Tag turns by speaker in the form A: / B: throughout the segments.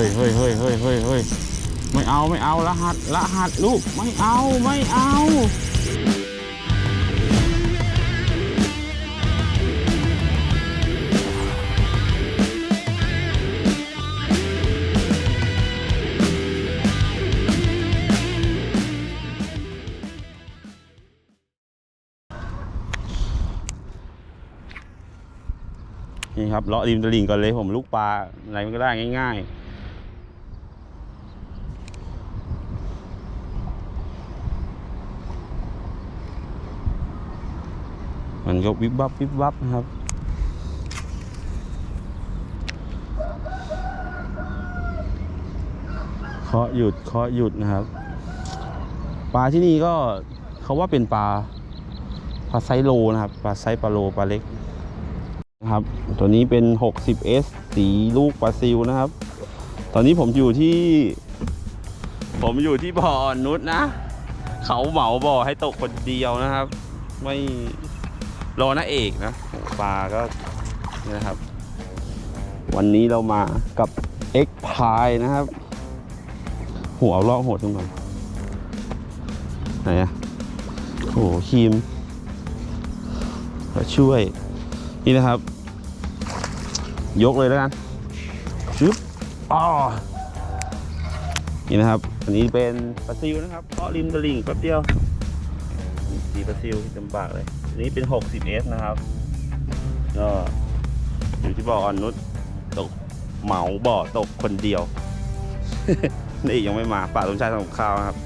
A: ฮ้ยเฮ้ยเฮ้ยเฮ้ยเฮ้ยเฮ้ยไม่เอาไม่เอารหัสรหัสลูกไม่เอาไม่เอานี่ครับเลาะริมตลิ่งก่อนเลยผมลูกปลาอะไรมันก็ได้ง่าย ๆ มันก็วิบวับวิบวับนะครับ เคาะหยุดเคาะหยุดนะครับ ปลาที่นี่ก็เขาว่าเป็นปลาปลาไซโลนะครับปลาไซปลาโลปลาเล็กนะครับ ตัวนี้เป็น 60S สีลูกปลาซิลนะครับ ตอนนี้ผมอยู่ที่ ผมอยู่ที่บ่อนุชนะ เขาเหมาบ่อให้ตกคนเดียวนะครับ ไม่ รอนะเอกนะปลาก็นี่นะครับ วันนี้เรามากับ X พายนะครับ หัวล่อโหดขึ้นมาไหนอะโอ้โหครีมช่วย นี่นะครับ ยกเลยแล้วกันชึบอ๋อนี่นะครับ อันนี้เป็นปลาซิวนะครับเพาะริมตลิ่งแป๊บเดียว สีปลาซิวเต็มปากเลยอันนี้เป็น 60S นะครับ ก็อยู่ที่บ่อออนนุชตกเหมาบ่อตกคนเดียว นี่ยังไม่มาป่าสมชายทำกับข้าวนะครับ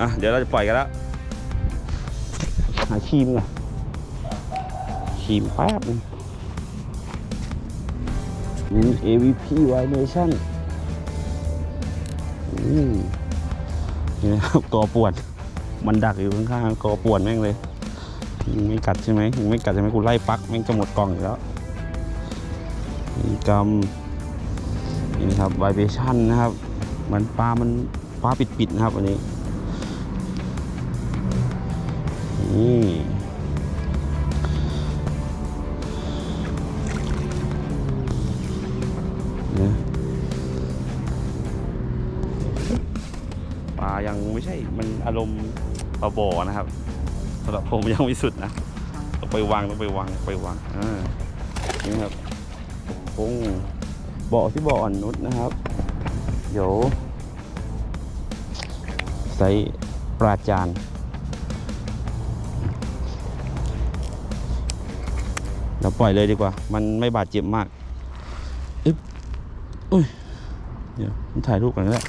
A: อะ เดี๋ยวเราจะปล่อยกันแล้ว หาครีมก่อนครีมแป๊บนึงนี่ AVP Y Nation อืมนี่ครับกอปวด มันดักอยู่ข้างๆก็ปวดแม่งเลยยังไม่กัดใช่ไหมยังไม่กัดใช่ไหมกูไล่ปักแม่งจะหมดกล่องอยู่แล้วนี่กำนี่ครับไวเบชั่นนะครับมันปลามันปลาปิดๆนะครับอันนี้นี่ ยังไม่ใช่มันอารมณ์ปลาบ่อนะครับสำหรับผมยังไม่สุดนะต้องไปวางต้องไปวางไปวางอ่านี่ครับคงเบ่อที่บ่ออ่อนนุชนะครับ เดี๋ยวใส่ปลาจานเราปล่อยเลยดีกว่า มันไม่บาดเจ็บมากอึ๊บอุ้ย เดี๋ยวถ่ายรูปก่อนก็ได้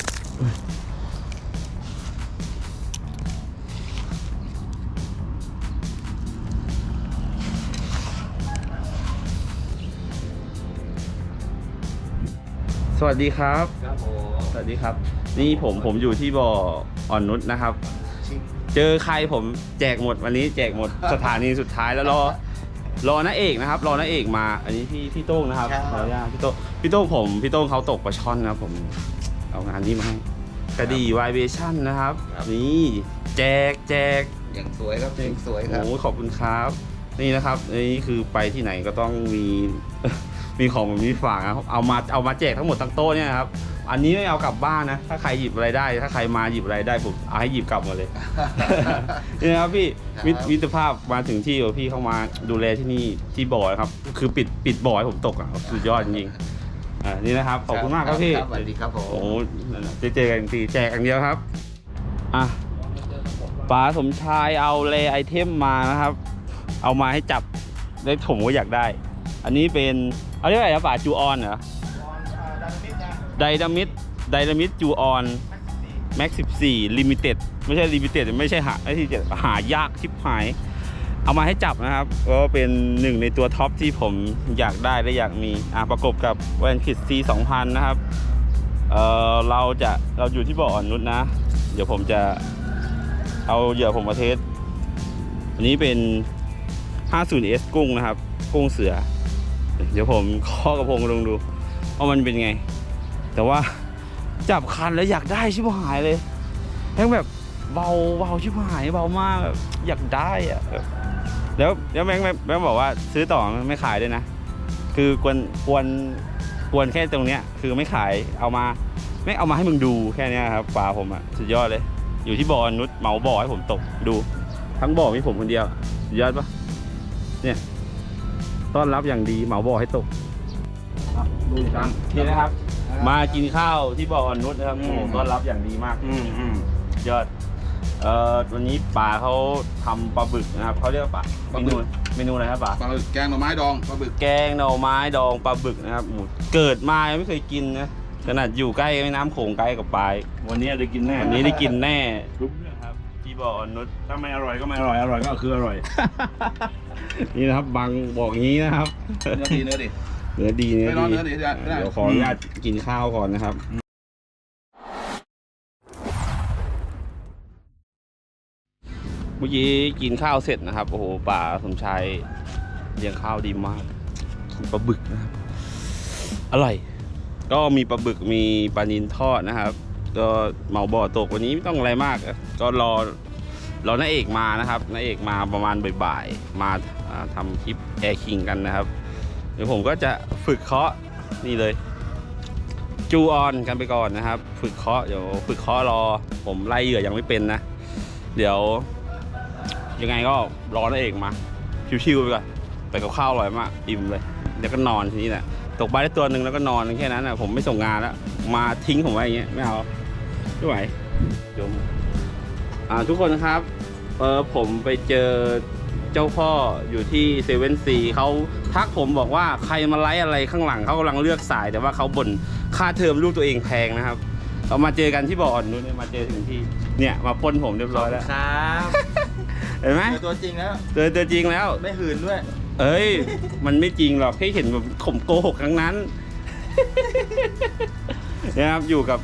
A: สวัสดีครับ
B: ครับผม
A: สวัสดีครับ นี่ผมผมอยู่ที่บ่ออ่อนนุชนะครับ เจอใครผมแจกหมดวันนี้แจกหมดสถานีสุดท้ายแล้วรอรอน้าเอกนะครับ รอน้าเอกมา อันนี้พี่พี่โต้งนะครับขออนุญาตพี่โต้งพี่โต้งผมพี่โต้งเขาตกปลาช่อนนะครับผมเอางานนี้มาให้กระดีไวเบชั่นนะครับ นี่แจกแจก
B: อย่างสวยครับอย่างสวยครับ
A: โอ้ขอบคุณครับ นี่นะครับนี่คือไปที่ไหนก็ต้องมีมีของแบบนี้ฝากนะครับเอามาเอามาแจกทั้งหมดทั้งโต๊ะเนี่ยนะครับอันนี้ไม่เอากลับบ้านนะ ถ้าใครหยิบอะไรได้ ถ้าใครมาหยิบอะไรได้ผมเอาให้หยิบกลับหมดเลยนี่นะครับพี่
B: ครับ
A: มิตรมิตรภาพมาถึงที่พี่เข้ามาดูแลที่นี่ที่บ่อนะครับ คือปิดปิดบ่อให้ผมตกอะสุดยอดจริงๆอ่านี่นะครับขอบคุณมากครับพี่
B: สวัสดีครับผม
A: โอ้นั่นน่ะจะเจอกันอีกทีแจกอย่างเดียวครับอะป๋าสมชายเอาเลไอเทมมานะครับ เอามาให้จับได้ผมก็อยากได้ อันนี้เป็นเอาเรียกว่าอะไรนะป๋าจูออนเหรอไดนามิดไดนามิดจูออนแม็ก14ลิมิเต็ดไม่ใช่ลิมิเต็ดไม่ใช่หาไอ้ที่จะหายากชิบหาย เอามาให้จับนะครับ ก็เป็นหนึ่งในตัวท็อปที่ผมอยากได้และอยากมีอะประกบกับแวนคิด C 2000นะครับเออเราจะเราอยู่ที่บ่ออ่อนนุชนะ เดี๋ยวผมจะเอาเหยื่อผมมาเทสอันนี้เป็น 50S กุ้งนะครับ กุ้งเสือ เดี๋ยวผมข้อกระพงลงดูว่ามันเป็นไง แต่ว่าจับคันแล้วอยากได้ชิบหายเลยทั้งแบบเบาเบาชิบหายเบามากแบบอยากได้อะแล้วแล้วแม่งแม่งแมงบอกว่าซื้อต่อไม่ขายด้วยนะ คือกวนกวนกวนแค่ตรงเนี้ย คือไม่ขายเอามาไม่เอามาให้มึงดูแค่นี้ครับปลาผมอะสุดยอดเลย อยู่ที่บ่อนุชเมาบ่อให้ผมตกดู ทั้งบ่อมีผมคนเดียวสุดยอดปะ เนี่ย ต้อนรับอย่างดีเหมาบ่อให้ตก
B: ดูกัน
A: นี่นะครับ มากินข้าวที่บ่อนุชนะครับโอ้โหต้อนรับอย่างดีมาก
B: อืมอืม
A: ยอด เอ่อวันนี้ป่าเขาทำปลาบึกนะครับเขาเรียกว่าปลา
B: ปลา
A: เม
B: บึ
A: นู
B: ก
A: เมนูอะไรครับป่า
B: ปลาบึกแกงหน่อไม้ดองปลาบึก
A: แกงหน่อไม้ดองปลาบึกนะครับหมูเกิดมายังไม่เคยกินนะขนาดอยู่ใกล้แม่น้ำโขงใกล้กับปลาย
C: วันนี้ได้กินแน่
A: วันนี้ได้กินแน่
C: รู้เรื่องครับ
A: ที่บ่อนุช
C: ถ้าไม่อร่อยก็ไม่อร่อยอร่อยก็คืออร่อย
A: นี่นะครับบางบอกอย่างนี้นะครับ
B: เนื้อดีเนื้อดี
A: เนื้อดีเนื้อ
B: ไม่รอ
A: ดี
B: เนื้อดีได้ได้
A: เดี๋ยวขออนุญาตกินข้าวก่อนนะครับเมื่อกี้กินข้าวเสร็จนะครับโอ้โหป่าสมชายเลี้ยงข้าวดีมากกินปลาบึกนะครับอร่อยก็มีปลาบึกมีปลานินทอดนะครับ ก็เหมาบ่อตกวันนี้ไม่ต้องอะไรมากอะก็รอ เรอน้าเอกมานะครับน้าเอกมาประมาณบ่ายๆ มาอ่าทำคลิปแอร์คิงกันนะครับ เดี๋ยวผมก็จะฝึกเคาะนี่เลย จูออนกันไปก่อนนะครับ ฝึกเคาะเดี๋ยวฝึกเคาะรอ ผมไล่เหยื่อยังไม่เป็นนะ เดี๋ยว ยังไงก็รอนั่นเองมา ชิวๆไปก่อนแต่กับข้าวอร่อยมากอิ่มเลยแล้วก็นอนทีนี้แหละตกปลาได้ตัวหนึ่งแล้วก็นอนแค่นั้นนะผมไม่ส่งงานแล้ว มาทิ้งผมไว้อย่างเงี้ยไม่เอาไม่ไหวจม อ่าทุกคนครับเออผมไปเจอเจ้าพ่ออยู่ที่เซเว่นซีเขาทักผมบอกว่าใครมาไลฟ์อะไรข้างหลังเขากำลังเลือกสาย แต่ว่าเขาบ่นค่าเทอมลูกตัวเองแพงนะครับเรามาเจอกันที่บ่ออ่อนนู้นเนี่ยมาเจอถึงที่เนี่ยมาปล้นผมเรียบร้อยแล้ว
D: ครับ
A: เห็นไหม
D: เจอตัวจริงแล้ว
A: เจอตัวจริงแล้ว
D: ไม่หืนด้วย
A: เอ้ย มันไม่จริงหรอกแค่เห็นแบบข่มโกหกครั้งนั้นนะครับอยู่กับ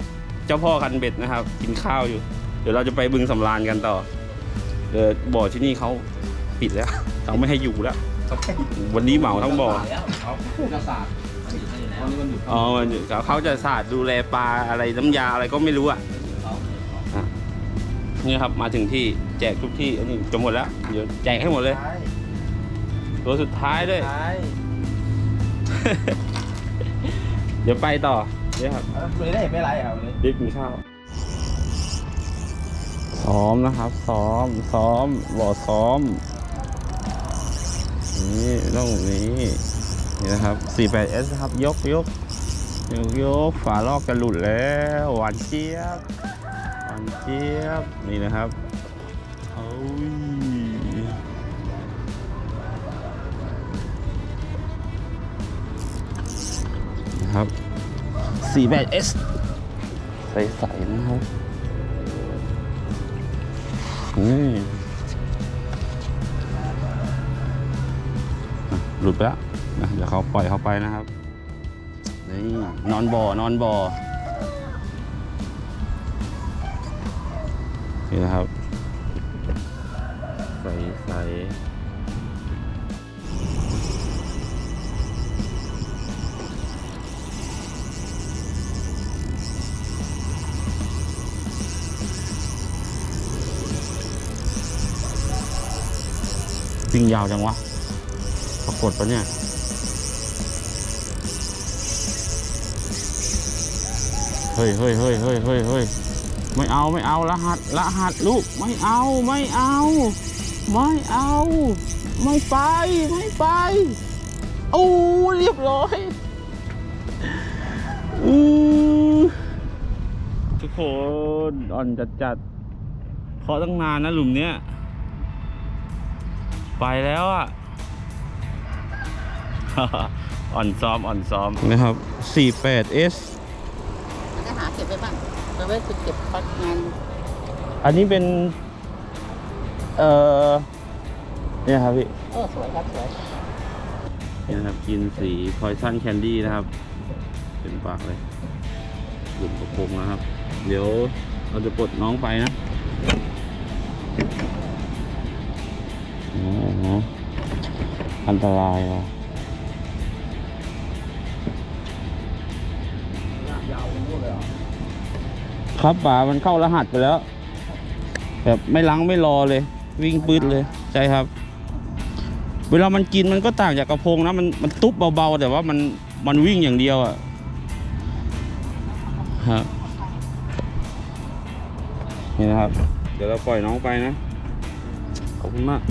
A: เจ้าพ่อคันเบ็ดนะครับ กินข้าวอยู่ เดี๋ยวเราจะไปบึงสำราญกันต่อเดี๋ยวบ่อที่นี่เขาปิดแล้วเขาไม่ให้อยู่แล้ว วันนี้เหมาทั้งบ่อ
B: เขาจะสาดวันนี้มันหยุด
A: อ๋อมันอยู่เขาเขาจะสาดดูแลปลาอะไรน้ำยาอะไรก็ไม่รู้อะอะนี่ครับมาถึงที่แจกทุกที่อันนี้จะหมดแล้วเดี๋ยวแจกให้หมดเลย ตัวสุดท้ายด้วย
D: ใช่
A: เดี๋ยวไปต่อเดี๋ยวครับ
D: เลยได้ไม่ไรครับเลย
A: รีบกินข้าว ซ้อมนะครับ ซ้อม ซ้อมบ่อซ้อม นี่ต้องนี้ นี่นะครับ 48S ครับ ยกยกยกยกฝาลอกจะหลุดแล้ว หวานเจี๊ยบ หวานเจี๊ยบ นี่นะครับโอ้ยนะครับ 48S ใสๆนะครับ หลุดไปแล้วนะเดี๋ยวเขาปล่อยเขาไปนะครับนี่นอนบ่อนอนบ่อนี่นะครับใสใส วิ่งยาวจังวะปรากฏปะเนี่ยเฮ้ยเฮ้ยเฮ้ยเฮ้ยเฮ้ยเฮ้ยไม่เอาไม่เอารหัสรหัสลูกไม่เอาไม่เอา ไม่เอา ไม่ไปไม่ไปโอ้เรียบร้อยอือทุกคนอ่อนจัดจัดๆเคาะตั้งนานนะหลุมเนี้ย ไปแล้วอะ อ่อนซ้อมอ่อนซ้อมนะครับ 48S
E: จะหาเก็บไว้บ้างเอาไว้เก็บพักงาน
A: อันนี้เป็น เอ่อ เนี่ยครับพี่
E: เออสวยครับสวย
A: นี่นะครับกินสีพอยซันแคนดี้นะครับ เป็นปากเลยหลุมกระโปรงนะครับ เดี๋ยวเราจะปลดน้องไปนะ อันตรายว่ะครับป่ามันเข้ารหัสไปแล้ว แบบไม่ล้างไม่รอเลย วิ่งปืดเลยใช่ครับ เวลามันกินมันก็ต่างจากกระพงนะมันมันตุ๊บเบาๆ แต่ว่ามันมันวิ่งอย่างเดียวอะ่ะครับนี่นะครับ เดี๋ยวเราปล่อยน้องไปนะ ขอบคุณมาก